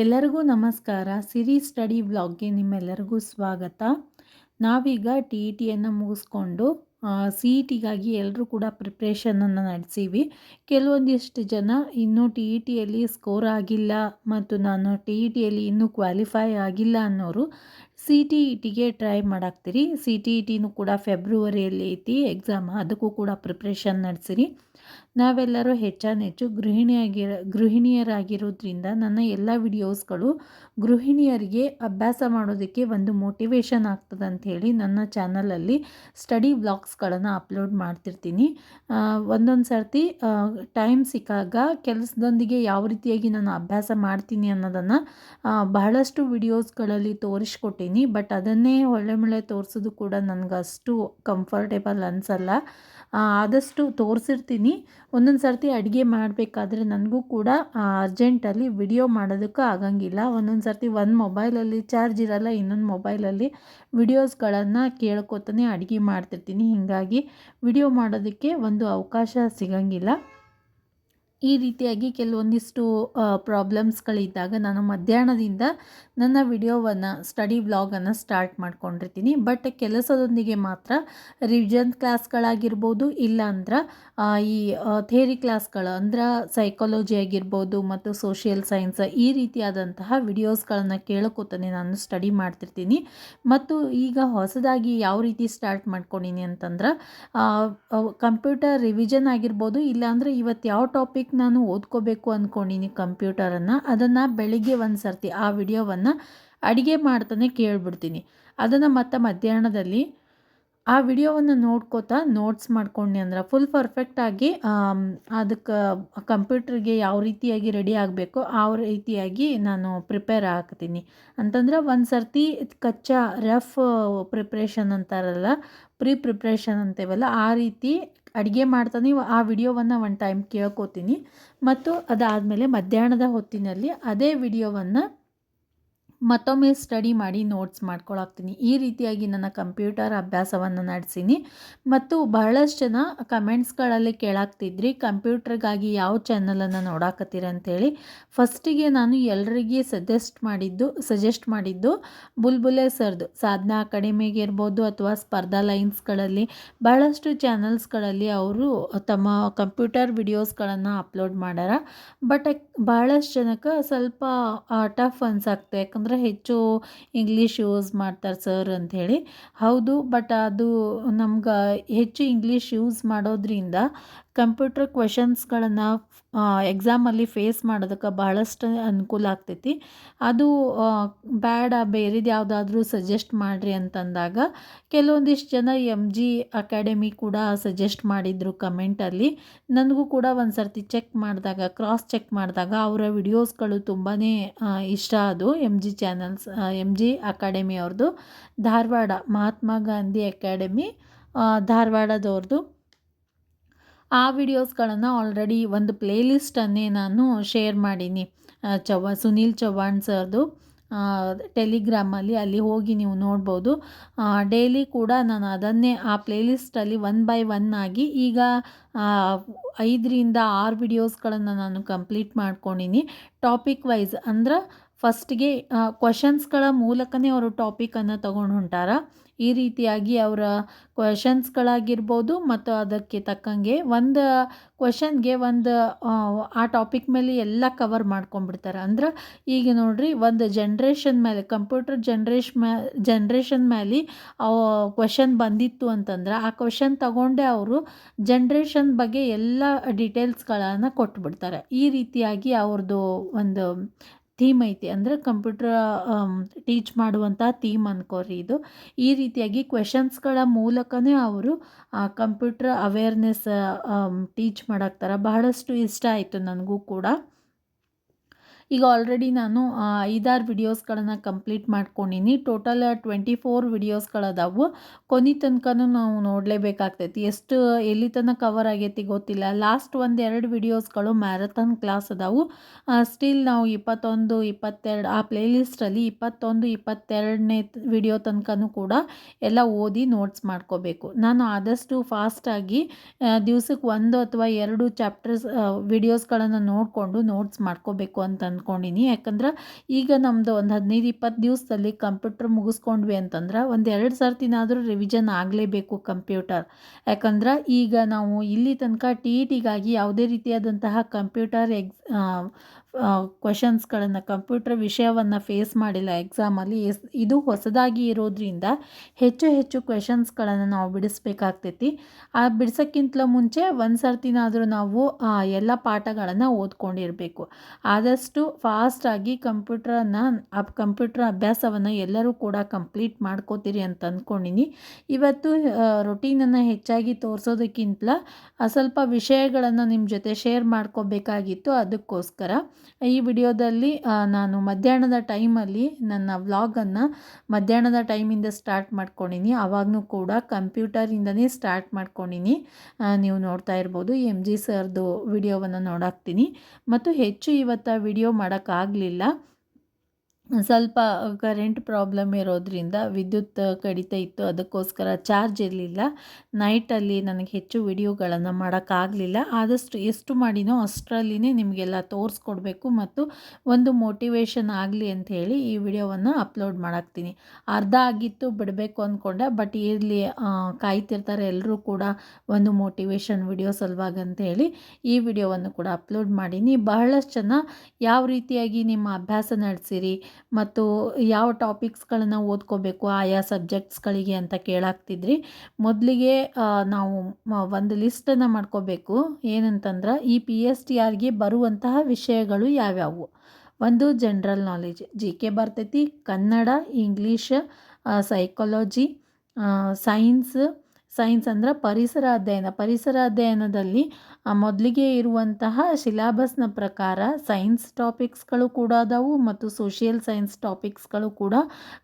ಎಲ್ಲರಿಗೂ ನಮಸ್ಕಾರ. ಸಿರಿ ಸ್ಟಡಿ ವ್ಲಾಗ್ಗೆ ನಿಮ್ಮೆಲ್ಲರಿಗೂ ಸ್ವಾಗತ. ನಾವೀಗ ಟಿ ಇ ಟಿಯನ್ನು ಮುಗಿಸ್ಕೊಂಡು ಸಿ ಇ ಟಿಗಾಗಿ ಎಲ್ಲರೂ ಕೂಡ ಪ್ರಿಪ್ರೇಷನನ್ನು ನಡೆಸೀವಿ. ಕೆಲವೊಂದಿಷ್ಟು ಜನ ಇನ್ನೂ ಟಿ ಇ ಟಿಯಲ್ಲಿ ಸ್ಕೋರ್ ಆಗಿಲ್ಲ ಮತ್ತು ನಾನು ಟಿ ಇ ಟಿಯಲ್ಲಿ ಇನ್ನೂ ಕ್ವಾಲಿಫೈ ಆಗಿಲ್ಲ ಅನ್ನೋರು ಸಿ ಟಿ ಇ ಟಿಗೆ ಟ್ರೈ ಮಾಡಾಕ್ತೀರಿ. ಸಿ ಟಿ ಇ ಟಿನೂ ಕೂಡ ಫೆಬ್ರವರಿಯಲ್ಲಿ ಐತಿ, ಎಕ್ಸಾಮ್. ಅದಕ್ಕೂ ಕೂಡ ಪ್ರಿಪ್ರೇಷನ್ ನಡೆಸಿರಿ. ನಾವೆಲ್ಲರೂ ಹೆಚ್ಚಾನೆಚ್ಚು ಗೃಹಿಣಿಯಾಗಿರ ಗೃಹಿಣಿಯರಾಗಿರೋದ್ರಿಂದ ನನ್ನ ಎಲ್ಲ ವಿಡಿಯೋಸ್ಗಳು ಗೃಹಿಣಿಯರಿಗೆ ಅಭ್ಯಾಸ ಮಾಡೋದಕ್ಕೆ ಒಂದು ಮೋಟಿವೇಶನ್ ಆಗ್ತದೆ ಅಂಥೇಳಿ ನನ್ನ ಚಾನಲಲ್ಲಿ ಸ್ಟಡಿ ವ್ಲಾಗ್ಸ್ಗಳನ್ನು ಅಪ್ಲೋಡ್ ಮಾಡ್ತಿರ್ತೀನಿ. ಒಂದೊಂದು ಸರ್ತಿ ಟೈಮ್ ಸಿಕ್ಕಾಗ ಕೆಲಸದೊಂದಿಗೆ ಯಾವ ರೀತಿಯಾಗಿ ನಾನು ಅಭ್ಯಾಸ ಮಾಡ್ತೀನಿ ಅನ್ನೋದನ್ನು ಬಹಳಷ್ಟು ವಿಡಿಯೋಸ್ಗಳಲ್ಲಿ ತೋರಿಸ್ಕೊಟ್ಟೀನಿ. ಬಟ್ ಅದನ್ನೇ ಒಳ್ಳೆ ಮೊಳೆ ತೋರಿಸೋದು ಕೂಡ ನನಗಷ್ಟು ಕಂಫರ್ಟೇಬಲ್ ಅನಿಸಲ್ಲ. ಆದಷ್ಟು ತೋರಿಸಿರ್ತೀನಿ. ಒಂದೊಂದು ಸರ್ತಿ ಅಡುಗೆ ಮಾಡಬೇಕಾದ್ರೆ ನನಗೂ ಕೂಡ ಅರ್ಜೆಂಟಲ್ಲಿ ವಿಡಿಯೋ ಮಾಡೋದಕ್ಕೆ ಆಗಂಗಿಲ್ಲ. ಒಂದೊಂದು ಸರ್ತಿ ಒಂದು ಮೊಬೈಲಲ್ಲಿ ಚಾರ್ಜ್ ಇರಲ್ಲ, ಇನ್ನೊಂದು ಮೊಬೈಲಲ್ಲಿ ವಿಡಿಯೋಸ್ಗಳನ್ನು ಕೇಳ್ಕೊತಾನೆ ಅಡುಗೆ ಮಾಡ್ತಿರ್ತೀನಿ. ಹೀಗಾಗಿ ವಿಡಿಯೋ ಮಾಡೋದಕ್ಕೆ ಒಂದು ಅವಕಾಶ ಸಿಗಂಗಿಲ್ಲ. ಈ ರೀತಿಯಾಗಿ ಕೆಲವೊಂದಿಷ್ಟು ಪ್ರಾಬ್ಲಮ್ಸ್ಗಳಿದ್ದಾಗ ನಾನು ಮಧ್ಯಾಹ್ನದಿಂದ ನನ್ನ ವಿಡಿಯೋವನ್ನು ಸ್ಟಡಿ ವ್ಲಾಗನ್ನು ಸ್ಟಾರ್ಟ್ ಮಾಡ್ಕೊಂಡಿರ್ತೀನಿ. ಬಟ್ ಕೆಲಸದೊಂದಿಗೆ ಮಾತ್ರ ರಿವಿಷನ್ ಕ್ಲಾಸ್ಗಳಾಗಿರ್ಬೋದು ಇಲ್ಲ ಅಂದ್ರೆ ಈ ಥೇರಿ ಕ್ಲಾಸ್ಗಳು, ಅಂದ್ರೆ ಸೈಕಾಲಜಿ ಆಗಿರ್ಬೋದು ಮತ್ತು ಸೋಷಿಯಲ್ ಸೈನ್ಸ್ ಈ ರೀತಿಯಾದಂತಹ ವಿಡಿಯೋಸ್ಗಳನ್ನು ಕೇಳೋಕೋತಾನೆ ನಾನು ಸ್ಟಡಿ ಮಾಡ್ತಿರ್ತೀನಿ. ಮತ್ತು ಈಗ ಹೊಸದಾಗಿ ಯಾವ ರೀತಿ ಸ್ಟಾರ್ಟ್ ಮಾಡ್ಕೊಂಡಿನಿ ಅಂತಂದ್ರೆ ಕಂಪ್ಯೂಟರ್ ರಿವಿಷನ್ ಆಗಿರ್ಬೋದು, ಇಲ್ಲಾಂದರೆ ಇವತ್ತು ಯಾವ ಟಾಪಿಕ್ ನಾನು ಓದ್ಕೋಬೇಕು ಅಂದ್ಕೊಂಡಿನಿ ಕಂಪ್ಯೂಟರನ್ನು, ಅದನ್ನು ಬೆಳಿಗ್ಗೆ ಒಂದು ಸರ್ತಿ ಆ ವಿಡಿಯೋವನ್ನು ಅಡುಗೆ ಮಾಡ್ತಾನೆ ಕೇಳಿಬಿಡ್ತೀನಿ. ಅದನ್ನು ಮತ್ತೆ ಮಧ್ಯಾಹ್ನದಲ್ಲಿ ಆ ವಿಡಿಯೋವನ್ನು ನೋಡ್ಕೋತಾ ನೋಟ್ಸ್ ಮಾಡ್ಕೊಂಡೆ ಅಂದ್ರೆ ಫುಲ್ ಪರ್ಫೆಕ್ಟಾಗಿ ಅದಕ್ಕೆ ಕಂಪ್ಯೂಟ್ರಿಗೆ ಯಾವ ರೀತಿಯಾಗಿ ರೆಡಿ ಆಗಬೇಕು ಆ ರೀತಿಯಾಗಿ ನಾನು ಪ್ರಿಪೇರ್ ಆಗ್ತೀನಿ ಅಂತಂದ್ರೆ ಒಂದು ಸರ್ತಿ ಕಚ್ಚಾ ರಫ್ ಪ್ರಿಪ್ರೇಷನ್ ಅಂತಾರಲ್ಲ ಪ್ರೀ ಪ್ರಿಪ್ರೇಷನ್ ಅಂತೇವಲ್ಲ ಆ ರೀತಿ ಅಡುಗೆ ಮಾಡ್ತಾನೆ ಆ ವಿಡಿಯೋವನ್ನು ಒನ್ ಟೈಮ್ ಕೇಳ್ಕೊತೀನಿ. ಮತ್ತು ಅದಾದಮೇಲೆ ಮಧ್ಯಾಹ್ನದ ಹೊತ್ತಿನಲ್ಲಿ ಅದೇ ವಿಡಿಯೋವನ್ನು ಮತ್ತೊಮ್ಮೆ ಸ್ಟಡಿ ಮಾಡಿ ನೋಟ್ಸ್ ಮಾಡ್ಕೊಳಾಗ್ತೀನಿ ಈ ರೀತಿಯಾಗಿ ನನ್ನ ಕಂಪ್ಯೂಟರ್ ಅಭ್ಯಾಸವನ್ನು ನಡೆಸೀನಿ. ಮತ್ತು ಬಹಳಷ್ಟು ಜನ ಕಮೆಂಟ್ಸ್ಗಳಲ್ಲಿ ಕೇಳಾಗ್ತಿದ್ರಿ ಕಂಪ್ಯೂಟ್ರಿಗಾಗಿ ಯಾವ ಚಾನಲನ್ನು ನೋಡಾಕತ್ತೀರ ಅಂತೇಳಿ. ಫಸ್ಟಿಗೆ ನಾನು ಎಲ್ಲರಿಗೆ ಸಜೆಸ್ಟ್ ಮಾಡಿದ್ದು ಸಜೆಸ್ಟ್ ಮಾಡಿದ್ದು ಬುಲ್ಬುಲೆ ಸರ್ದು. ಸಾಧನಾ ಅಕಾಡೆಮಿಗೆ ಇರ್ಬೋದು ಅಥವಾ ಸ್ಪರ್ಧಾ ಲೈನ್ಸ್ಗಳಲ್ಲಿ ಬಹಳಷ್ಟು ಚಾನಲ್ಸ್ಗಳಲ್ಲಿ ಅವರು ತಮ್ಮ ಕಂಪ್ಯೂಟರ್ ವಿಡಿಯೋಸ್ಗಳನ್ನು ಅಪ್ಲೋಡ್ ಮಾಡ್ಯಾರ ಬಟ್ ಬಹಳಷ್ಟು ಜನಕ್ಕೆ ಸ್ವಲ್ಪ ಟಫ್ ಅನ್ಸಾಗ್ತದೆ ಯಾಕಂದ್ರೆ ಅಂದರೆ ಹೆಚ್ಚು ಇಂಗ್ಲೀಷ್ ಯೂಸ್ ಮಾಡ್ತಾರೆ ಸರ್ ಅಂಥೇಳಿ. ಹೌದು ಬಟ್ ಅದು ನಮ್ಗೆ ಹೆಚ್ಚು ಇಂಗ್ಲೀಷ್ ಯೂಸ್ ಮಾಡೋದ್ರಿಂದ ಕಂಪ್ಯೂಟರ್ ಕ್ವೆಶನ್ಸ್ಗಳನ್ನು ಎಕ್ಸಾಮಲ್ಲಿ ಫೇಸ್ ಮಾಡೋದಕ್ಕೆ ಬಹಳಷ್ಟು ಅನುಕೂಲ ಆಗ್ತೈತಿ. ಅದು ಬೇಡ ಬೇರೆದು ಯಾವುದಾದ್ರೂ ಸಜೆಸ್ಟ್ ಮಾಡಿರಿ ಅಂತಂದಾಗ ಕೆಲವೊಂದಿಷ್ಟು ಜನ ಎಂ ಜಿ ಅಕಾಡೆಮಿ ಕೂಡ ಸಜೆಸ್ಟ್ ಮಾಡಿದರು ಕಮೆಂಟಲ್ಲಿ ನನಗೂ ಕೂಡ ಒಂದು ಸರ್ತಿ ಚೆಕ್ ಮಾಡಿದಾಗ ಕ್ರಾಸ್ ಚೆಕ್ ಮಾಡಿದಾಗ ಅವರ ವಿಡಿಯೋಸ್ಗಳು ತುಂಬಾ ಇಷ್ಟ ಅದು. M G channels M G academy ಅವ್ರದ್ದು ಧಾರವಾಡ, ಮಹಾತ್ಮ ಗಾಂಧಿ ಅಕಾಡೆಮಿ ಧಾರವಾಡದವ್ರದ್ದು ಆ ವಿಡಿಯೋಸ್ಗಳನ್ನು ಆಲ್ರೆಡಿ ಒಂದು ಪ್ಲೇಲಿಸ್ಟನ್ನೇ ನಾನು ಶೇರ್ ಮಾಡೀನಿ. ಚವ ಸುನೀಲ್ ಚವ್ಹಾಣ್ ಸರ್ದು ಟೆಲಿಗ್ರಾಮಲ್ಲಿ ಅಲ್ಲಿ ಹೋಗಿ ನೀವು ನೋಡ್ಬೋದು. ಡೈಲಿ ಕೂಡ ನಾನು ಅದನ್ನೇ ಆ ಪ್ಲೇಲಿಸ್ಟಲ್ಲಿ ಒನ್ ಬೈ ಒನ್ ಆಗಿ ಈಗ ಐದರಿಂದ ಆರು ವಿಡಿಯೋಸ್ಗಳನ್ನು ನಾನು ಕಂಪ್ಲೀಟ್ ಮಾಡ್ಕೊಂಡಿನಿ. ಟಾಪಿಕ್ ವೈಸ್ ಅಂದ್ರೆ ಫಸ್ಟಿಗೆ ಕ್ವಶನ್ಸ್ಗಳ ಮೂಲಕನೇ ಅವರು ಟಾಪಿಕನ್ನು ತೊಗೊಂಡು ಹೊಂಟಾರ. ಈ ರೀತಿಯಾಗಿ ಅವರ ಕ್ವೆಶನ್ಸ್ಗಳಾಗಿರ್ಬೋದು ಮತ್ತು ಅದಕ್ಕೆ ತಕ್ಕಂಗೆ ಒಂದು ಕ್ವೆಶನ್ಗೆ ಒಂದು, ಆ ಟಾಪಿಕ್ ಮೇಲೆ ಎಲ್ಲ ಕವರ್ ಮಾಡ್ಕೊಂಡ್ಬಿಡ್ತಾರೆ. ಅಂದ್ರೆ ಈಗ ನೋಡಿರಿ, ಒಂದು ಜನ್ರೇಷನ್ ಮೇಲೆ ಕಂಪ್ಯೂಟರ್ ಜನ್ರೇಷ್ ಮೇ ಜನ್ರೇಷನ್ ಮೇಲೆ ಕ್ವೆಶನ್ ಬಂದಿತ್ತು ಅಂತಂದ್ರೆ ಆ ಕ್ವೆಶನ್ ತಗೊಂಡೆ ಅವರು ಜನ್ರೇಷನ್ ಬಗ್ಗೆ ಎಲ್ಲ ಡೀಟೇಲ್ಸ್ಗಳನ್ನು ಕೊಟ್ಬಿಡ್ತಾರೆ. ಈ ರೀತಿಯಾಗಿ ಅವ್ರದ್ದು ಒಂದು ಥೀಮ್ ಐತಿ ಅಂದರೆ ಕಂಪ್ಯೂಟರ್ ಟೀಚ್ ಮಾಡುವಂಥ ಥೀಮ್ ಅನ್ಕೋರಿ ಇದು. ಈ ರೀತಿಯಾಗಿ ಕ್ವೆಶನ್ಸ್ಗಳ ಮೂಲಕನೇ ಅವರು ಕಂಪ್ಯೂಟ್ರ್ ಅವೇರ್ನೆಸ್ ಟೀಚ್ ಮಾಡಾಕ್ತಾರೆ. ಬಹಳಷ್ಟು ಇಷ್ಟ ಆಯಿತು ನನಗೂ ಕೂಡ. ಈಗ ಆಲ್ರೆಡಿ ನಾನು ಐದಾರು ವಿಡಿಯೋಸ್ಗಳನ್ನು ಕಂಪ್ಲೀಟ್ ಮಾಡ್ಕೊಂಡಿನಿ. ಟೋಟಲ್ ಟ್ವೆಂಟಿ ಫೋರ್ ವಿಡಿಯೋಸ್ಗಳದಾವು ಕೊನೆ ತನಕನೂ ನಾವು ನೋಡಲೇಬೇಕಾಗ್ತೈತಿ. ಎಷ್ಟು, ಎಲ್ಲಿ ತನಕ ಕವರ್ ಆಗೈತಿ ಗೊತ್ತಿಲ್ಲ. ಲಾಸ್ಟ್ ಒಂದು ಎರಡು ವಿಡಿಯೋಸ್ಗಳು ಮ್ಯಾರಥಾನ್ ಕ್ಲಾಸ್ ಅದಾವು ಸ್ಟಿಲ್ ನಾವು ಇಪ್ಪತ್ತೊಂದು, ಇಪ್ಪತ್ತೆರಡು, ಆ ಪ್ಲೇಲಿಸ್ಟಲ್ಲಿ ಇಪ್ಪತ್ತೊಂದು, ಇಪ್ಪತ್ತೆರಡನೇ ವಿಡಿಯೋ ತನಕನೂ ಕೂಡ ಎಲ್ಲ ಓದಿ ನೋಟ್ಸ್ ಮಾಡ್ಕೋಬೇಕು. ನಾನು ಆದಷ್ಟು ಫಾಸ್ಟಾಗಿ ದಿವ್ಸಕ್ಕೆ ಒಂದು ಅಥವಾ ಎರಡು ಚಾಪ್ಟರ್ಸ್ ವಿಡಿಯೋಸ್ಗಳನ್ನು ನೋಡಿಕೊಂಡು ನೋಟ್ಸ್ ಮಾಡ್ಕೋಬೇಕು ಅಂತ ಅಂದ್ಕೊಂಡಿನಿ. ಯಾಕಂದ್ರೆ ಈಗ ನಮ್ಮದು ಒಂದು ಹದಿನೈದು, ಇಪ್ಪತ್ತು ದಿವಸದಲ್ಲಿ ಕಂಪ್ಯೂಟ್ರ್ ಮುಗಿಸ್ಕೊಂಡ್ವಿ ಅಂತಂದ್ರೆ ಒಂದು ಎರಡು ಸರ್ತಿನಾದರೂ ರಿವಿಷನ್ ಆಗಲೇಬೇಕು ಕಂಪ್ಯೂಟರ್. ಯಾಕಂದ್ರೆ ಈಗ ನಾವು ಇಲ್ಲಿ ತನಕ ಟಿ ಇ ಟಿಗಾಗಿ ಯಾವುದೇ ರೀತಿಯಾದಂತಹ ಕಂಪ್ಯೂಟರ್ ಎಕ್ಸ್ ಕ್ವಶನ್ಸ್ಗಳನ್ನು ಕಂಪ್ಯೂಟರ್ ವಿಷಯವನ್ನು ಫೇಸ್ ಮಾಡಿಲ್ಲ ಎಕ್ಸಾಮಲ್ಲಿ ಎಸ್, ಇದು ಹೊಸದಾಗಿ ಇರೋದ್ರಿಂದ ಹೆಚ್ಚು ಹೆಚ್ಚು ಕ್ವೆಶನ್ಸ್ಗಳನ್ನು ನಾವು ಬಿಡಿಸ್ಬೇಕಾಗ್ತೈತಿ. ಆ ಬಿಡ್ಸೋಕ್ಕಿಂತಲೂ ಮುಂಚೆ ಒಂದು ಸರ್ತಿನಾದರೂ ನಾವು ಎಲ್ಲ ಪಾಠಗಳನ್ನು ಓದ್ಕೊಂಡಿರಬೇಕು. ಆದಷ್ಟು ಫಾಸ್ಟಾಗಿ ಕಂಪ್ಯೂಟ್ರನ್ನು ಆ ಕಂಪ್ಯೂಟ್ರ್ ಅಭ್ಯಾಸವನ್ನು ಎಲ್ಲರೂ ಕೂಡ ಕಂಪ್ಲೀಟ್ ಮಾಡ್ಕೋತೀರಿ ಅಂತ ಅಂದ್ಕೊಂಡಿನಿ ಇವತ್ತು ರೊಟೀನನ್ನು ಹೆಚ್ಚಾಗಿ ತೋರಿಸೋದಕ್ಕಿಂತಲ ಸ್ವಲ್ಪ ವಿಷಯಗಳನ್ನು ನಿಮ್ಮ ಜೊತೆ ಶೇರ್ ಮಾಡ್ಕೋಬೇಕಾಗಿತ್ತು. ಅದಕ್ಕೋಸ್ಕರ ಈ ವಿಡಿಯೋದಲ್ಲಿ ನಾನು ಮಧ್ಯಾಹ್ನದ ಟೈಮಲ್ಲಿ ನನ್ನ ವ್ಲಾಗನ್ನು ಮಧ್ಯಾಹ್ನದ ಟೈಮಿಂದ ಸ್ಟಾರ್ಟ್ ಮಾಡ್ಕೊಂಡಿನಿ. ಆವಾಗೂ ಕೂಡ ಕಂಪ್ಯೂಟರಿಂದನೇ ಸ್ಟಾರ್ಟ್ ಮಾಡ್ಕೊಂಡಿನಿ. ನೀವು ನೋಡ್ತಾ ಇರ್ಬೋದು ಎಂ ಜಿ ಸರ್ದು ವಿಡಿಯೋವನ್ನು ನೋಡಾಕ್ತೀನಿ. ಮತ್ತು ಹೆಚ್ಚು ಇವತ್ತು ವಿಡಿಯೋ ಮಾಡೋಕ್ಕಾಗಲಿಲ್ಲ. ಸ್ವಲ್ಪ ಕರೆಂಟ್ ಪ್ರಾಬ್ಲಮ್ ಇರೋದರಿಂದ ವಿದ್ಯುತ್ ಕಡಿತ ಇತ್ತು. ಅದಕ್ಕೋಸ್ಕರ ಚಾರ್ಜ್ ಇರಲಿಲ್ಲ. ನೈಟಲ್ಲಿ ನನಗೆ ಹೆಚ್ಚು ವಿಡಿಯೋಗಳನ್ನು ಮಾಡೋಕ್ಕಾಗಲಿಲ್ಲ. ಆದಷ್ಟು ಎಷ್ಟು ಮಾಡಿನೋ ಅಷ್ಟರಲ್ಲಿನೇ ನಿಮಗೆಲ್ಲ ತೋರಿಸ್ಕೊಡ್ಬೇಕು ಮತ್ತು ಒಂದು ಮೋಟಿವೇಶನ್ ಆಗಲಿ ಅಂತ ಹೇಳಿ ಈ ವಿಡಿಯೋವನ್ನು ಅಪ್ಲೋಡ್ ಮಾಡಾಕ್ತೀನಿ. ಅರ್ಧ ಆಗಿತ್ತು ಬಿಡಬೇಕು ಅಂದ್ಕೊಂಡೆ ಬಟ್ ಇರಲಿ ಕಾಯ್ತಿರ್ತಾರೆ ಎಲ್ಲರೂ ಕೂಡ ಒಂದು ಮೋಟಿವೇಶನ್ ವಿಡಿಯೋ ಸಲುವಾಗಿ ಅಂತ ಹೇಳಿ ಈ ವಿಡಿಯೋವನ್ನು ಕೂಡ ಅಪ್ಲೋಡ್ ಮಾಡೀನಿ. ಬಹಳಷ್ಟು ಜನ ಯಾವ ರೀತಿಯಾಗಿ ನಿಮ್ಮ ಅಭ್ಯಾಸ ನಡೆಸಿರಿ ಮತ್ತು ಯಾವ ಟಾಪಿಕ್ಸ್ಗಳನ್ನು ಓದ್ಕೋಬೇಕು, ಆಯಾ ಸಬ್ಜೆಕ್ಟ್ಸ್ಗಳಿಗೆ ಅಂತ ಕೇಳಾಕ್ತಿದ್ರಿ. ಮೊದಲಿಗೆ ನಾವು ಒಂದು ಲಿಸ್ಟನ್ನು ಮಾಡ್ಕೋಬೇಕು. ಏನಂತಂದ್ರೆ, ಈ ಪಿ ಎಸ್ ಟಿ ಆರ್ಗೆ ಬರುವಂತಹ ವಿಷಯಗಳು ಯಾವ್ಯಾವು? ಒಂದು ಜನ್ರಲ್ ನಾಲೆಜ್ ಜಿ ಕೆ ಬರ್ತೈತಿ, Kannada English psychology science science ಅಂದ್ರೆ ಪರಿಸರ ಅಧ್ಯಯನ. ಪರಿಸರ ಅಧ್ಯಯನದಲ್ಲಿ ಮೊದಲಿಗೆ ಇರುವಂತಹ ಸಿಲಾಬಸ್ನ ಪ್ರಕಾರ ಸೈನ್ಸ್ ಟಾಪಿಕ್ಸ್ಗಳು ಕೂಡ ಅದಾವು ಮತ್ತು ಸೋಷಿಯಲ್ ಸೈನ್ಸ್ ಟಾಪಿಕ್ಸ್ಗಳು ಕೂಡ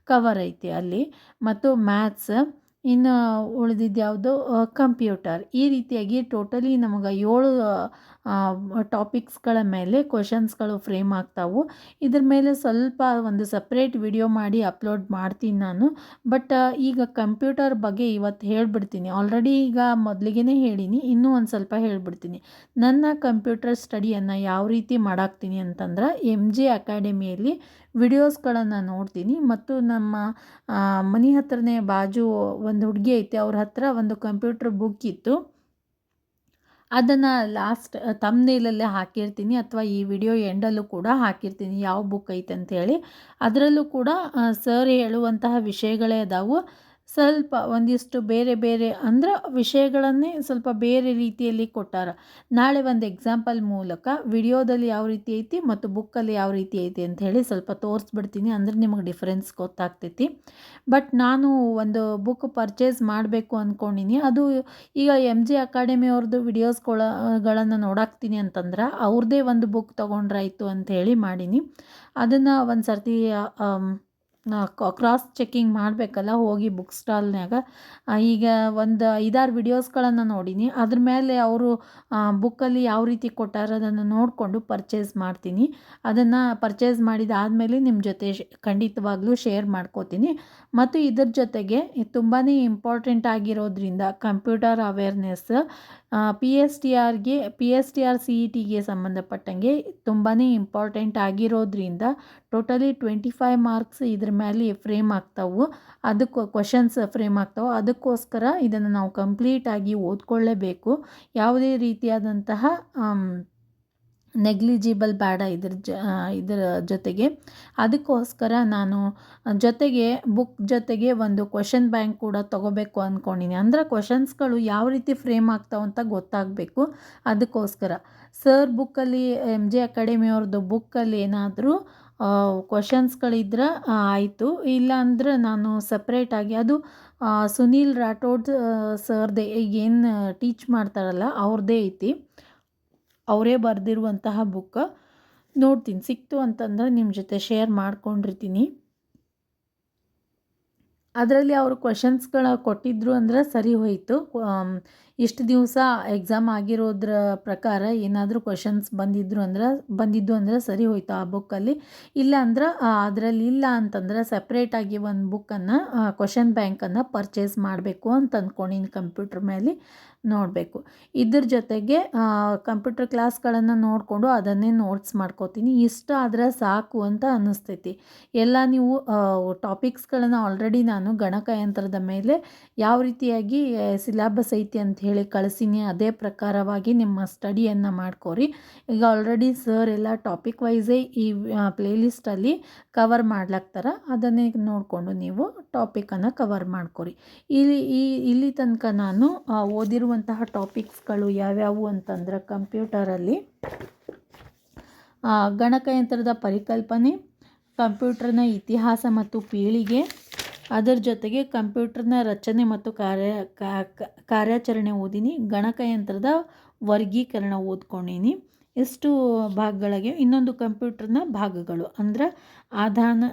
ಕವರ್ ಐತಿ ಅಲ್ಲಿ. ಮತ್ತು ಮ್ಯಾಥ್ಸ್ ಇನ್ನು ಉಳಿದಿದ್ದು ಯಾವುದು ಕಂಪ್ಯೂಟರ್ ಈ ರೀತಿಯಾಗಿ ಟೋಟಲಿ ನಮಗೆ ಏಳು ಟಾಪಿಕ್ಸ್ಗಳ ಮೇಲೆ ಕ್ವಶನ್ಸ್ಗಳು ಫ್ರೇಮ್ ಆಗ್ತಾವು. ಇದ್ರ ಮೇಲೆ ಸ್ವಲ್ಪ ಒಂದು ಸಪ್ರೇಟ್ ವಿಡಿಯೋ ಮಾಡಿ ಅಪ್ಲೋಡ್ ಮಾಡ್ತೀನಿ ನಾನು. ಬಟ್ ಈಗ ಕಂಪ್ಯೂಟರ್ ಬಗ್ಗೆ ಇವತ್ತು ಹೇಳ್ಬಿಡ್ತೀನಿ. ಆಲ್ರೆಡಿ ಈಗ ಮೊದಲಿಗೆ ಹೇಳೀನಿ, ಇನ್ನೂ ಒಂದು ಸ್ವಲ್ಪ ಹೇಳ್ಬಿಡ್ತೀನಿ. ನನ್ನ ಕಂಪ್ಯೂಟರ್ ಸ್ಟಡಿಯನ್ನು ಯಾವ ರೀತಿ ಮಾಡಾಕ್ತೀನಿ ಅಂತಂದ್ರೆ ಎಂ ಜೆ ಅಕಾಡೆಮಿಯಲ್ಲಿ ವಿಡಿಯೋಸ್ಗಳನ್ನು ನೋಡ್ತೀನಿ. ಮತ್ತು ನಮ್ಮ ಮನೆ ಹತ್ರನೇ ಬಾಜು ಒಂದು ಹುಡುಗಿ ಐತೆ, ಅವ್ರ ಹತ್ರ ಒಂದು ಕಂಪ್ಯೂಟರ್ ಬುಕ್ ಇತ್ತು. ಅದನ್ನು ಲಾಸ್ಟ್ ತಮ್ನೇಲಲ್ಲೇ ಹಾಕಿರ್ತೀನಿ ಅಥವಾ ಈ ವಿಡಿಯೋ ಎಂಡಲ್ಲೂ ಕೂಡ ಹಾಕಿರ್ತೀನಿ. ಯಾವ ಬುಕ್ ಐತೆ ಅಂತೇಳಿ ಅದರಲ್ಲೂ ಕೂಡ ಸರ್ ಹೇಳುವಂತಹ ವಿಷಯಗಳೇ ಅದಾವು. ಸ್ವಲ್ಪ ಒಂದಿಷ್ಟು ಬೇರೆ ಬೇರೆ ಅಂದ್ರೆ ವಿಷಯಗಳನ್ನೇ ಸ್ವಲ್ಪ ಬೇರೆ ರೀತಿಯಲ್ಲಿ ಕೊಟ್ಟಾರ. ನಾಳೆ ಒಂದು ಎಕ್ಸಾಂಪಲ್ ಮೂಲಕ ವಿಡಿಯೋದಲ್ಲಿ ಯಾವ ರೀತಿ ಐತಿ ಮತ್ತು ಬುಕ್ಕಲ್ಲಿ ಯಾವ ರೀತಿ ಐತಿ ಅಂತ ಹೇಳಿ ಸ್ವಲ್ಪ ತೋರಿಸ್ಬಿಡ್ತೀನಿ ಅಂದ್ರೆ ನಿಮಗೆ ಡಿಫ್ರೆನ್ಸ್ ಗೊತ್ತಾಗ್ತೈತಿ. ಬಟ್ ನಾನು ಒಂದು ಬುಕ್ ಪರ್ಚೇಸ್ ಮಾಡಬೇಕು ಅಂದ್ಕೊಂಡಿನಿ ಅದು ಈಗ ಎಂ ಜಿ ಅಕಾಡೆಮಿ ಅವ್ರದ್ದು ವಿಡಿಯೋಸ್ಗಳಗಳನ್ನು ನೋಡಾಕ್ತೀನಿ ಅಂತಂದ್ರೆ ಅವ್ರದ್ದೇ ಒಂದು ಬುಕ್ ತೊಗೊಂಡ್ರಾಯ್ತು ಅಂತ ಹೇಳಿ ಮಾಡೀನಿ. ಅದನ್ನು ಒಂದು ಸರ್ತಿ ಕ್ರಾಸ್ ಚೆಕ್ಕಿಂಗ್ ಮಾಡಬೇಕಲ್ಲ ಹೋಗಿ ಬುಕ್ ಸ್ಟಾಲ್ನ್ಯಾಗ ಈಗ ಒಂದು ಐದಾರು ವಿಡಿಯೋಸ್ಗಳನ್ನು ನೋಡೀನಿ. ಅದ್ರ ಮೇಲೆ ಅವರು ಬುಕ್ಕಲ್ಲಿ ಯಾವ ರೀತಿ ಕೊಟ್ಟಾರ ಅದನ್ನು ನೋಡಿಕೊಂಡು ಪರ್ಚೇಸ್ ಮಾಡ್ತೀನಿ. ಅದನ್ನು ಪರ್ಚೇಸ್ ಮಾಡಿದಾದಮೇಲೆ ನಿಮ್ಮ ಜೊತೆ ಖಂಡಿತವಾಗ್ಲೂ ಶೇರ್ ಮಾಡ್ಕೋತೀನಿ. ಮತ್ತು ಇದ್ರ ಜೊತೆಗೆ ತುಂಬಾ ಇಂಪಾರ್ಟೆಂಟ್ ಆಗಿರೋದ್ರಿಂದ computer awareness P S T ಆರ್ಗೆ P S T R C E ಟಿಗೆ ಸಂಬಂಧಪಟ್ಟಂಗೆ ತುಂಬಾ ಇಂಪಾರ್ಟೆಂಟ್ ಆಗಿರೋದ್ರಿಂದ ಟೋಟಲಿ ಟ್ವೆಂಟಿ ಫೈವ್ ಮಾರ್ಕ್ಸ್ ಇದ್ರ ಮೇಲೆ ಫ್ರೇಮ್ ಆಗ್ತಾವು. ಅದಕ್ಕೆ ಕ್ವಶನ್ಸ್ ಫ್ರೇಮ್ ಆಗ್ತಾವೆ. ಅದಕ್ಕೋಸ್ಕರ ಇದನ್ನು ನಾವು ಕಂಪ್ಲೀಟಾಗಿ ಓದ್ಕೊಳ್ಳೇಬೇಕು. ಯಾವುದೇ ರೀತಿಯಾದಂತಹ ನೆಗ್ಲಿಜಿಬಲ್ ಬೇಡ ಇದ್ರ ಜ ಇದರ ಜೊತೆಗೆ. ಅದಕ್ಕೋಸ್ಕರ ನಾನು ಜೊತೆಗೆ, ಬುಕ್ ಜೊತೆಗೆ ಒಂದು ಕ್ವಶನ್ ಬ್ಯಾಂಕ್ ಕೂಡ ತೊಗೋಬೇಕು ಅಂದ್ಕೊಂಡಿನಿ ಅಂದ್ರೆ ಕ್ವಶನ್ಸ್ಗಳು ಯಾವ ರೀತಿ ಫ್ರೇಮ್ ಆಗ್ತಾವೆ ಅಂತ ಗೊತ್ತಾಗಬೇಕು. ಅದಕ್ಕೋಸ್ಕರ ಸರ್ ಬುಕ್ಕಲ್ಲಿ ಎಂ ಜೆ ಅಕಾಡೆಮಿ ಅವ್ರದ್ದು ಬುಕ್ಕಲ್ಲಿ ಏನಾದರೂ ಕ್ವಶನ್ಸ್ಗಳಿದ್ರೆ ಆಯಿತು. ಇಲ್ಲ ಅಂದ್ರೆ ನಾನು ಸಪ್ರೇಟಾಗಿ ಅದು ಸುನೀಲ್ ರಾಠೋಡ್ ಸರ್ದೇ ಏನು ಟೀಚ್ ಮಾಡ್ತಾರಲ್ಲ ಅವ್ರದ್ದೇ ಐತಿ. ಅವರೇ ಬರೆದಿರುವಂತಹ ಬುಕ್ ನೋಡ್ತೀನಿ. ಸಿಕ್ತು ಅಂತಂದ್ರೆ ನಿಮ್ಮ ಜೊತೆ ಶೇರ್ ಮಾಡ್ಕೊಂಡಿರ್ತೀನಿ. ಅದರಲ್ಲಿ ಅವರು ಕ್ವಶನ್ಸ್ಗಳ ಕೊಟ್ಟಿದ್ರು ಅಂದ್ರೆ ಸರಿ ಹೋಯಿತು. ಇಷ್ಟು ದಿವಸ ಎಕ್ಸಾಮ್ ಆಗಿರೋದ್ರ ಪ್ರಕಾರ ಏನಾದರೂ ಕ್ವಶನ್ಸ್ ಬಂದಿದ್ರು ಅಂದ್ರೆ, ಬಂದಿದ್ದು ಅಂದ್ರೆ ಸರಿ ಹೋಯ್ತು ಆ ಬುಕ್ಕಲ್ಲಿ ಇಲ್ಲ ಅಂದ್ರೆ ಅದರಲ್ಲಿ ಇಲ್ಲ ಅಂತಂದ್ರೆ ಸಪ್ರೇಟಾಗಿ ಒಂದು ಬುಕ್ಕನ್ನು ಕ್ವಶನ್ ಬ್ಯಾಂಕನ್ನು ಪರ್ಚೇಸ್ ಮಾಡಬೇಕು ಅಂತ ಅಂದ್ಕೊಂಡಿನಿ ಕಂಪ್ಯೂಟರ್ ಮೇಲೆ ನೋಡಬೇಕು. ಇದ್ರ ಜೊತೆಗೆ ಕಂಪ್ಯೂಟರ್ ಕ್ಲಾಸ್ಗಳನ್ನು ನೋಡಿಕೊಂಡು ಅದನ್ನೇ ನೋಟ್ಸ್ ಮಾಡ್ಕೋತೀನಿ. ಇಷ್ಟ ಆದರೆ ಸಾಕು ಅಂತ ಅನ್ನಿಸ್ತೈತಿ ಎಲ್ಲ ನೀವು ಟಾಪಿಕ್ಸ್ಗಳನ್ನು ಆಲ್ರೆಡಿ ನಾನು ಗಣಕಯಂತ್ರದ ಮೇಲೆ ಯಾವ ರೀತಿಯಾಗಿ ಸಿಲೆಬಸ್ ಐತಿ ಅಂತ ಹೇಳಿ ಕಳಿಸೀನಿ, ಅದೇ ಪ್ರಕಾರವಾಗಿ ನಿಮ್ಮ ಸ್ಟಡಿಯನ್ನು ಮಾಡ್ಕೋರಿ. ಈಗ ಆಲ್ರೆಡಿ ಸರ್ ಎಲ್ಲ ಟಾಪಿಕ್ ವೈಸೇ ಈ ಪ್ಲೇಲಿಸ್ಟಲ್ಲಿ ಕವರ್ ಮಾಡ್ಲಾಗ್ತಾರ ಅದನ್ನೇ ನೋಡಿಕೊಂಡು ನೀವು ಟಾಪಿಕನ್ನು ಕವರ್ ಮಾಡ್ಕೊರಿ. ಇಲ್ಲಿ, ಈ, ಇಲ್ಲಿ ತನಕ ನಾನು ಓದಿರುವಂತಹ ಟಾಪಿಕ್ಸ್ಗಳು ಯಾವ್ಯಾವು ಅಂತಂದ್ರೆ ಕಂಪ್ಯೂಟರಲ್ಲಿ ಗಣಕಯಂತ್ರದ ಪರಿಕಲ್ಪನೆ ಕಂಪ್ಯೂಟರ್ನ ಇತಿಹಾಸ ಮತ್ತು ಪೀಳಿಗೆ ಅದರ ಜೊತೆಗೆ ಕಂಪ್ಯೂಟರ್ನ ರಚನೆ ಮತ್ತು ಕಾರ್ಯ ಕಾರ್ಯಾಚರಣೆ ಓದಿನಿ, ಗಣಕಯಂತ್ರದ ವರ್ಗೀಕರಣ ಓದ್ಕೊಂಡೀನಿ. ಎಷ್ಟು ಭಾಗಗಳಿಗೆ ಇನ್ನೊಂದು ಕಂಪ್ಯೂಟರ್ನ ಭಾಗಗಳು ಅಂದ್ರೆ ಆಧಾನ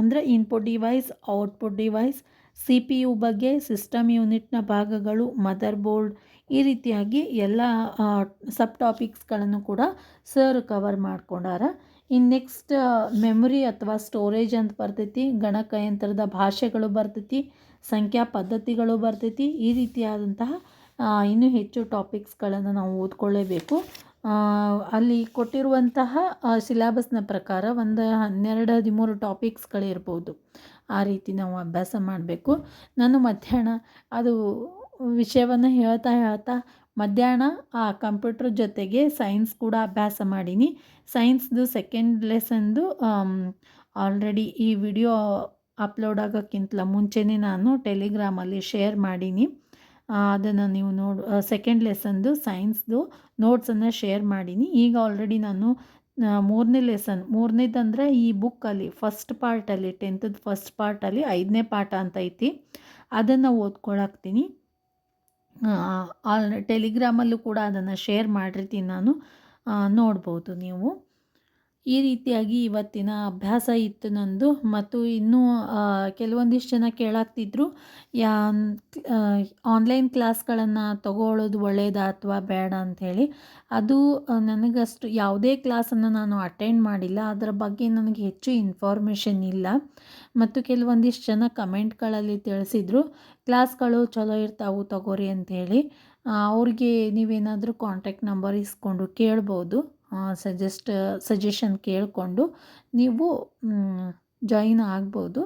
ಅಂದರೆ input device output device C P U ಬಗ್ಗೆ ಸಿಸ್ಟಮ್ ಯೂನಿಟ್ನ ಭಾಗಗಳು ಮದರ್ ಬೋರ್ಡ್ ಈ ರೀತಿಯಾಗಿ ಎಲ್ಲ ಸಬ್ ಟಾಪಿಕ್ಸ್ಗಳನ್ನು ಕೂಡ ಸರ್ ಕವರ್ ಮಾಡ್ಕೊಂಡಾರ. ಇನ್ನು ನೆಕ್ಸ್ಟ್ ಮೆಮೊರಿ ಅಥವಾ ಸ್ಟೋರೇಜ್ ಅಂತ ಬರ್ತೈತಿ, ಗಣಕಯಂತ್ರದ ಭಾಷೆಗಳು ಬರ್ತೈತಿ, ಸಂಖ್ಯಾ ಪದ್ಧತಿಗಳು ಬರ್ತೈತಿ, ಈ ರೀತಿಯಾದಂತಹ ಇನ್ನೂ ಹೆಚ್ಚು ಟಾಪಿಕ್ಸ್ಗಳನ್ನು ನಾವು ಓದ್ಕೊಳ್ಳೇಬೇಕು. ಅಲ್ಲಿ ಕೊಟ್ಟಿರುವಂತಹ ಸಿಲೆಬಸ್ನ ಪ್ರಕಾರ ಒಂದು ಹನ್ನೆರಡು ಹದಿಮೂರು ಟಾಪಿಕ್ಸ್ಗಳಿರ್ಬೋದು ಆ ರೀತಿ ನಾವು ಅಭ್ಯಾಸ ಮಾಡಬೇಕು. ನಾನು ಮಧ್ಯಾಹ್ನ, ಅದು ವಿಷಯವನ್ನು ಹೇಳ್ತಾ ಹೇಳ್ತಾ ಮಧ್ಯಾಹ್ನ, ಆ ಕಂಪ್ಯೂಟ್ರ್ ಜೊತೆಗೆ ಸೈನ್ಸ್ ಕೂಡ ಅಭ್ಯಾಸ ಮಾಡೀನಿ. ಸೈನ್ಸ್ದು ಸೆಕೆಂಡ್ ಲೆಸನ್ದು ಆಲ್ರೆಡಿ ಈ ವಿಡಿಯೋ ಅಪ್ಲೋಡ್ ಆಗೋಕ್ಕಿಂತ ಮುಂಚೆನೇ ನಾನು ಟೆಲಿಗ್ರಾಮಲ್ಲಿ ಶೇರ್ ಮಾಡೀನಿ. ಅದನ್ನು ನೀವು ನೋಡ್ ಸೆಕೆಂಡ್ ಲೆಸನ್ದು ಸೈನ್ಸ್ದು ನೋಟ್ಸನ್ನು ಶೇರ್ ಮಾಡೀನಿ. ಈಗ ಆಲ್ರೆಡಿ ನಾನು ಮೂರನೇ ಲೆಸನ್ ಮೂರನೇದಂದರೆ ಈ ಬುಕ್ಕಲ್ಲಿ ಫಸ್ಟ್ ಪಾರ್ಟಲ್ಲಿ ಟೆಂತದ ಫಸ್ಟ್ ಪಾರ್ಟಲ್ಲಿ ಐದನೇ ಪಾಠ ಅಂತ ಐತಿ. ಅದನ್ನು ಓದ್ಕೊಳಕ್ತೀನಿ. ಆಲ್ ಟೆಲಿಗ್ರಾಮಲ್ಲೂ ಕೂಡ ಅದನ್ನು ಶೇರ್ ಮಾಡಿರ್ತೀನಿ ನಾನು. ನೋಡ್ಬೋದು ನೀವು. ಈ ರೀತಿಯಾಗಿ ಇವತ್ತಿನ ಅಭ್ಯಾಸ ಇತ್ತು ನಂದು. ಮತ್ತು ಇನ್ನೂ ಕೆಲವೊಂದಿಷ್ಟು ಜನ ಕೇಳಾಗ್ತಿದ್ರು ಯಾ ಆನ್ಲೈನ್ ಕ್ಲಾಸ್ಗಳನ್ನು ತಗೊಳ್ಳೋದು ಒಳ್ಳೆಯದಾ ಅಥವಾ ಬೇಡ ಅಂಥೇಳಿ. ಅದು ನನಗಷ್ಟು ಯಾವುದೇ ಕ್ಲಾಸನ್ನು ನಾನು ಅಟೆಂಡ್ ಮಾಡಿಲ್ಲ. ಅದರ ಬಗ್ಗೆ ನನಗೆ ಹೆಚ್ಚು ಇನ್ಫಾರ್ಮೇಷನ್ ಇಲ್ಲ. ಮತ್ತು ಕೆಲವೊಂದಿಷ್ಟು ಜನ ಕಮೆಂಟ್ಗಳಲ್ಲಿ ತಿಳಿಸಿದ್ರು ಕ್ಲಾಸ್ಗಳು ಚಲೋ ಇರ್ತಾವು ತಗೋರಿ ಅಂಥೇಳಿ. ಅವ್ರಿಗೆ ನೀವೇನಾದರೂ ಕಾಂಟ್ಯಾಕ್ಟ್ ನಂಬರ್ ಇಸ್ಕೊಂಡು ಕೇಳ್ಬೋದು. ಸಜೆಸ್ಟ್ ಸಜೆಷನ್ ಕೇಳಿಕೊಂಡು ನೀವು ಜಾಯಿನ್ ಆಗ್ಬೋದು.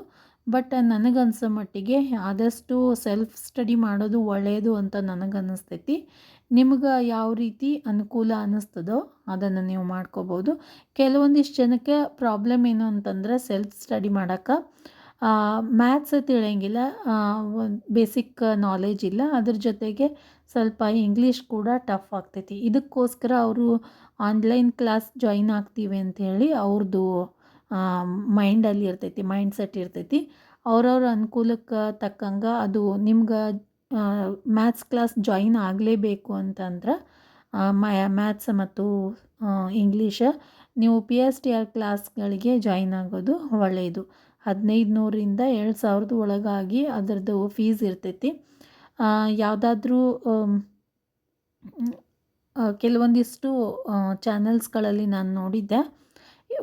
ಬಟ್ ನನಗನ್ಸೋ ಮಟ್ಟಿಗೆ ಆದಷ್ಟು ಸೆಲ್ಫ್ ಸ್ಟಡಿ ಮಾಡೋದು ಒಳ್ಳೆಯದು ಅಂತ ನನಗನ್ನಿಸ್ತೈತಿ. ನಿಮ್ಗೆ ಯಾವ ರೀತಿ ಅನುಕೂಲ ಅನ್ನಿಸ್ತದೋ ಅದನ್ನು ನೀವು ಮಾಡ್ಕೋಬೋದು. ಕೆಲವೊಂದಿಷ್ಟು ಜನಕ್ಕೆ ಪ್ರಾಬ್ಲಮ್ ಏನು ಅಂತಂದರೆ ಸೆಲ್ಫ್ ಸ್ಟಡಿ ಮಾಡೋಕ್ಕೆ ಮ್ಯಾಥ್ಸ್ ತಿಳಿಯಂಗಿಲ್ಲ ಬೇಸಿಕ್ ನಾಲೆಜ್ ಇಲ್ಲ. ಅದ್ರ ಜೊತೆಗೆ ಸ್ವಲ್ಪ ಇಂಗ್ಲೀಷ್ ಕೂಡ ಟಫ್ ಆಗ್ತೈತಿ. ಇದಕ್ಕೋಸ್ಕರ ಅವರು ಆನ್ಲೈನ್ ಕ್ಲಾಸ್ ಜಾಯಿನ್ ಆಗ್ತೀವಿ ಅಂಥೇಳಿ ಅವ್ರದ್ದು ಮೈಂಡಲ್ಲಿ ಇರ್ತೈತಿ ಮೈಂಡ್ ಸೆಟ್ ಇರ್ತೈತಿ ಅವ್ರವ್ರ ಅನುಕೂಲಕ್ಕೆ ತಕ್ಕಂಗೆ ಅದು ನಿಮ್ಗೆ ಮ್ಯಾಥ್ಸ್ ಕ್ಲಾಸ್ ಜಾಯಿನ್ ಆಗಲೇಬೇಕು ಅಂತಂದ್ರೆ ಮ್ಯಾಥ್ಸ್ ಮತ್ತು ಇಂಗ್ಲೀಷ ನೀವು ಪಿ ಎಸ್ ಟಿ ಆರ್ ಕ್ಲಾಸ್ಗಳಿಗೆ ಜಾಯಿನ್ ಆಗೋದು ಒಳ್ಳೆಯದು ಹದಿನೈದು ನೂರರಿಂದ ಎರಡು ಸಾವಿರದ ಒಳಗಾಗಿ ಅದರದ್ದು ಫೀಸ್ ಇರ್ತೈತಿ. ಯಾವುದಾದ್ರೂ ಕೆಲವೊಂದಿಷ್ಟು ಚಾನಲ್ಸ್ಗಳಲ್ಲಿ ನಾನು ನೋಡಿದ್ದೆ.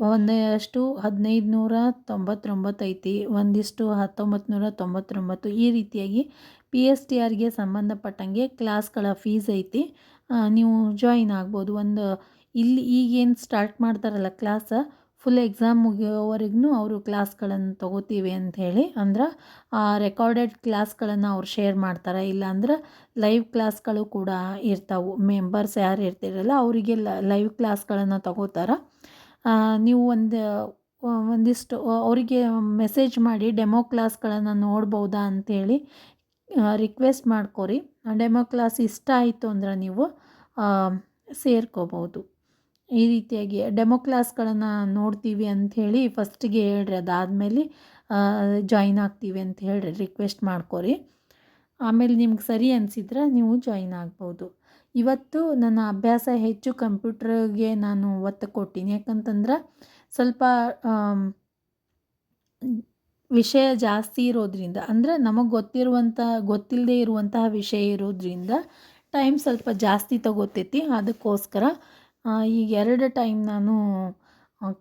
ಒಂದಷ್ಟು ಹದಿನೈದು ನೂರ ತೊಂಬತ್ತೊಂಬತ್ತು ಐತಿ, ಒಂದಿಷ್ಟು ಹತ್ತೊಂಬತ್ತು ನೂರ ತೊಂಬತ್ತೊಂಬತ್ತು ಈ ರೀತಿಯಾಗಿ ಪಿ ಎಸ್ ಟಿ ಆರ್ಗೆ ಸಂಬಂಧಪಟ್ಟಂಗೆ ಕ್ಲಾಸ್ಗಳ ಫೀಸ್ ಐತಿ. ನೀವು ಜಾಯಿನ್ ಆಗ್ಬೋದು. ಒಂದು, ಇಲ್ಲಿ ಈಗೇನು ಸ್ಟಾರ್ಟ್ ಮಾಡ್ತಾರಲ್ಲ ಕ್ಲಾಸ ಫುಲ್ ಎಕ್ಸಾಮ್ ಮುಗಿಯೋವರೆಗೂ ಅವರು ಕ್ಲಾಸ್ಗಳನ್ನು ತಗೋತೀವಿ ಅಂತ ಹೇಳಿ ಅಂದ್ರೆ ರೆಕಾರ್ಡೆಡ್ ಕ್ಲಾಸ್ಗಳನ್ನು ಅವ್ರು ಶೇರ್ ಮಾಡ್ತಾರೆ. ಇಲ್ಲಾಂದ್ರೆ ಲೈವ್ ಕ್ಲಾಸ್ಗಳು ಕೂಡ ಇರ್ತಾವೆ. ಮೆಂಬರ್ಸ್ ಯಾರು ಇರ್ತಿರಲ್ಲ ಅವರಿಗೆ ಲೈವ್ ಕ್ಲಾಸ್ಗಳನ್ನು ತಗೋತಾರೆ. ನೀವು ಒಂದು ಒಂದಿಷ್ಟು ಅವರಿಗೆ ಮೆಸೇಜ್ ಮಾಡಿ ಡೆಮೋ ಕ್ಲಾಸ್ಗಳನ್ನು ನೋಡ್ಬೋದಾ ಅಂಥೇಳಿ ರಿಕ್ವೆಸ್ಟ್ ಮಾಡ್ಕೊರಿ. ಡೆಮೋ ಕ್ಲಾಸ್ ಇಷ್ಟ ಆಯಿತು ಅಂದ್ರೆ ನೀವು ಸೇರ್ಕೋಬೋದು. ಈ ರೀತಿಯಾಗಿ ಡೆಮೋ ಕ್ಲಾಸ್ಗಳನ್ನು ನೋಡ್ತೀವಿ ಅಂಥೇಳಿ ಫಸ್ಟಿಗೆ ಹೇಳ್ರಿ. ಅದಾದಮೇಲೆ ಜಾಯಿನ್ ಆಗ್ತೀವಿ ಅಂತ ಹೇಳ್ರಿ. ರಿಕ್ವೆಸ್ಟ್ ಮಾಡ್ಕೊರಿ. ಆಮೇಲೆ ನಿಮ್ಗೆ ಸರಿ ಅನಿಸಿದ್ರೆ ನೀವು ಜಾಯಿನ್ ಆಗ್ಬೋದು. ಇವತ್ತು ನನ್ನ ಅಭ್ಯಾಸ ಹೆಚ್ಚು ಕಂಪ್ಯೂಟ್ರಿಗೆ ನಾನು ಒತ್ತು ಕೊಟ್ಟೀನಿ. ಯಾಕಂತಂದ್ರೆ ಸ್ವಲ್ಪ ವಿಷಯ ಜಾಸ್ತಿ ಇರೋದ್ರಿಂದ, ಅಂದರೆ ನಮಗೆ ಗೊತ್ತಿರುವಂಥ ಗೊತ್ತಿಲ್ಲದೆ ಇರುವಂತಹ ವಿಷಯ ಇರೋದ್ರಿಂದ ಟೈಮ್ ಸ್ವಲ್ಪ ಜಾಸ್ತಿ ತಗೋತೈತಿ. ಅದಕ್ಕೋಸ್ಕರ ಈಗ ಎರಡು ಟೈಮ್ ನಾನು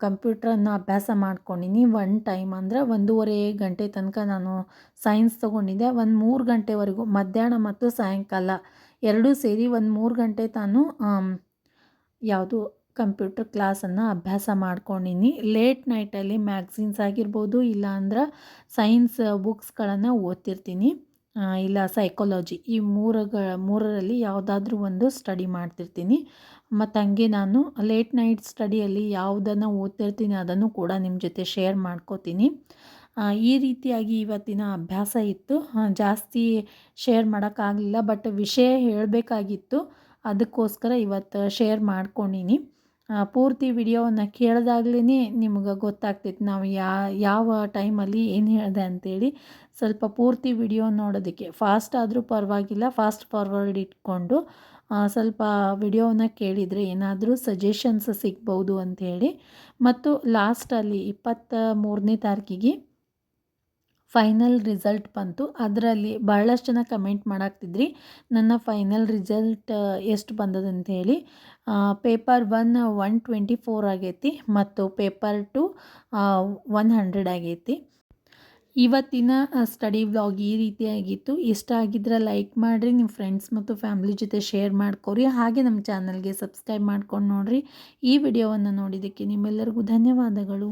ಕಂಪ್ಯೂಟ್ರನ್ನ ಅಭ್ಯಾಸ ಮಾಡ್ಕೊಂಡಿನಿ. ಒನ್ ಟೈಮ್ ಅಂದರೆ ಒಂದೂವರೆ ಗಂಟೆ ತನಕ ನಾನು ಸೈನ್ಸ್ ತೊಗೊಂಡಿದ್ದೆ. ಒಂದು ಮೂರು ಗಂಟೆವರೆಗೂ ಮಧ್ಯಾಹ್ನ ಮತ್ತು ಸಾಯಂಕಾಲ ಎರಡೂ ಸೇರಿ ಒಂದು ಮೂರು ಗಂಟೆ ತಾನು ಯಾವುದು ಕಂಪ್ಯೂಟರ್ ಕ್ಲಾಸನ್ನು ಅಭ್ಯಾಸ ಮಾಡ್ಕೊಂಡಿನಿ. ಲೇಟ್ ನೈಟಲ್ಲಿ ಮ್ಯಾಗ್ಝಿನ್ಸ್ ಆಗಿರ್ಬೋದು, ಇಲ್ಲ ಅಂದ್ರೆ ಸೈನ್ಸ್ ಬುಕ್ಸ್ಗಳನ್ನು ಓದ್ತಿರ್ತೀನಿ. ಇಲ್ಲ ಸೈಕಾಲಜಿ ಈ ಮೂರಗ, ಮೂರರಲ್ಲಿ ಯಾವುದಾದ್ರೂ ಒಂದು ಸ್ಟಡಿ ಮಾಡ್ತಿರ್ತೀನಿ. ಮತ್ತು ಹಂಗೆ ನಾನು ಲೇಟ್ ನೈಟ್ ಸ್ಟಡಿಯಲ್ಲಿ ಯಾವುದನ್ನು ಓದ್ತಿರ್ತೀನಿ ಅದನ್ನು ಕೂಡ ನಿಮ್ಮ ಜೊತೆ ಶೇರ್ ಮಾಡ್ಕೋತೀನಿ. ಈ ರೀತಿಯಾಗಿ ಇವತ್ತಿನ ಅಭ್ಯಾಸ ಇತ್ತು. ಜಾಸ್ತಿ ಶೇರ್ ಮಾಡೋಕ್ಕಾಗಲಿಲ್ಲ ಬಟ್ ವಿಷಯ ಹೇಳಬೇಕಾಗಿತ್ತು. ಅದಕ್ಕೋಸ್ಕರ ಇವತ್ತು ಶೇರ್ ಮಾಡ್ಕೊಂಡಿನಿ. ಪೂರ್ತಿ ವಿಡಿಯೋವನ್ನು ಕೇಳಿದಾಗ್ಲೇ ನಿಮ್ಗೆ ಗೊತ್ತಾಗ್ತೈತೆ ನಾವು ಯಾ, ಯಾವ ಟೈಮಲ್ಲಿ ಏನು ಹೇಳಿದೆ ಅಂತೇಳಿ. ಸ್ವಲ್ಪ ಪೂರ್ತಿ ವಿಡಿಯೋ ನೋಡೋದಕ್ಕೆ ಫಾಸ್ಟ್ ಆದರೂ ಪರವಾಗಿಲ್ಲ ಫಾಸ್ಟ್ ಫಾರ್ವರ್ಡ್ ಇಟ್ಕೊಂಡು. ಸ್ವಲ್ಪ ವಿಡಿಯೋವನ್ನು ಕೇಳಿದರೆ ಏನಾದರೂ ಸಜೆಷನ್ಸ್ ಸಿಗ್ಬೋದು ಅಂಥೇಳಿ. ಮತ್ತು ಲಾಸ್ಟಲ್ಲಿ ಇಪ್ಪತ್ತ ಮೂರನೇ ತಾರೀಕಿಗೆ ಫೈನಲ್ ರಿಸಲ್ಟ್ ಬಂತು. ಅದರಲ್ಲಿ ಬಹಳಷ್ಟು ಜನ ಕಮೆಂಟ್ ಮಾಡಾಕ್ತಿದ್ರಿ, ನನ್ನ ಫೈನಲ್ ರಿಸಲ್ಟ್ ಎಷ್ಟು ಬಂದದಂತ ಹೇಳಿ paper one one twenty four ಆಗೈತಿ ಮತ್ತು ಪೇಪರ್ ಟು ಒನ್ ಹಂಡ್ರೆಡ್ ಆಗೈತಿ. ಇವತ್ತಿನ ಸ್ಟಡಿ ವ್ಲಾಗ್ ಈ ರೀತಿಯಾಗಿತ್ತು. ಇಷ್ಟ ಆಗಿದ್ರೆ ಲೈಕ್ ಮಾಡಿರಿ ನಿಮ್ಮ ಫ್ರೆಂಡ್ಸ್ ಮತ್ತು ಫ್ಯಾಮ್ಲಿ ಜೊತೆ ಶೇರ್ ಮಾಡ್ಕೊರಿ. ಹಾಗೆ ನಮ್ಮ ಚಾನಲ್ಗೆ ಸಬ್ಸ್ಕ್ರೈಬ್ ಮಾಡ್ಕೊಂಡು ನೋಡಿರಿ. ಈ ವಿಡಿಯೋವನ್ನು ನೋಡಿದ್ದಕ್ಕೆ ನಿಮ್ಮೆಲ್ಲರಿಗೂ ಧನ್ಯವಾದಗಳು.